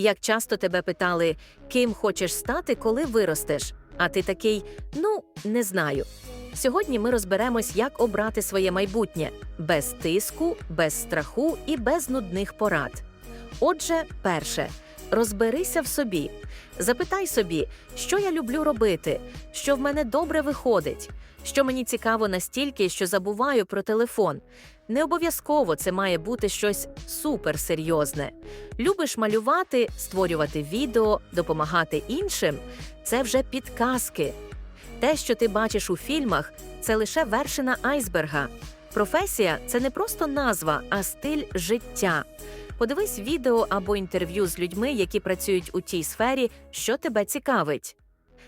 Як часто тебе питали, ким хочеш стати, коли виростеш? А ти такий, ну, не знаю. Сьогодні ми розберемось, як обрати своє майбутнє без тиску, без страху і без нудних порад. Отже, перше, розберися в собі. Запитай собі, що я люблю робити, що в мене добре виходить, що мені цікаво настільки, що забуваю про телефон. Не обов'язково це має бути щось суперсерйозне. Любиш малювати, створювати відео, допомагати іншим це вже підказки. Те, що ти бачиш у фільмах, це лише вершина айсберга. Професія це не просто назва, а стиль життя. Подивись відео або інтерв'ю з людьми, які працюють у тій сфері, що тебе цікавить.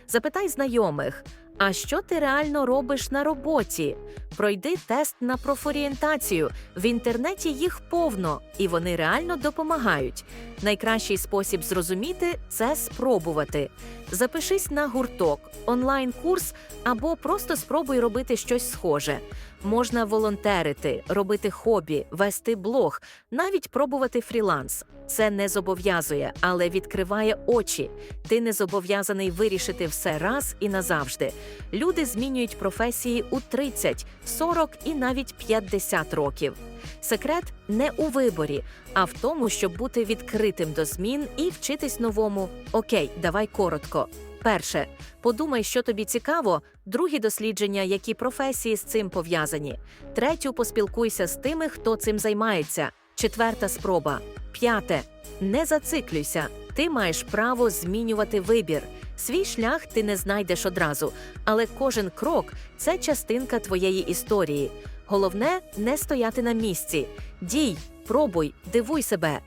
Запитай знайомих, а що ти реально робиш на роботі? Пройди тест на профорієнтацію. В інтернеті їх повно, і вони реально допомагають. Найкращий спосіб зрозуміти це спробувати. Запишись на гурток, онлайн-курс або просто спробуй робити щось схоже. Можна волонтерити, робити хобі, вести блог, навіть пробувати фріланс. Це не зобов'язує, але відкриває очі. Ти не зобов'язаний вирішити все раз і назавжди. Люди змінюють професії у 30, 40 і навіть 50 років. Секрет не у виборі, а в тому, щоб бути відкритим до змін і вчитись новому. Окей, давай коротко. Перше, подумай, що тобі цікаво. Другі дослідження, які професії з цим пов'язані. Третю поспілкуйся з тими, хто цим займається. Четверта спроба. П'яте. Не зациклюйся. Ти маєш право змінювати вибір. Свій шлях ти не знайдеш одразу, але кожен крок це частинка твоєї історії. Головне не стояти на місці. Дій, пробуй, дивуй себе.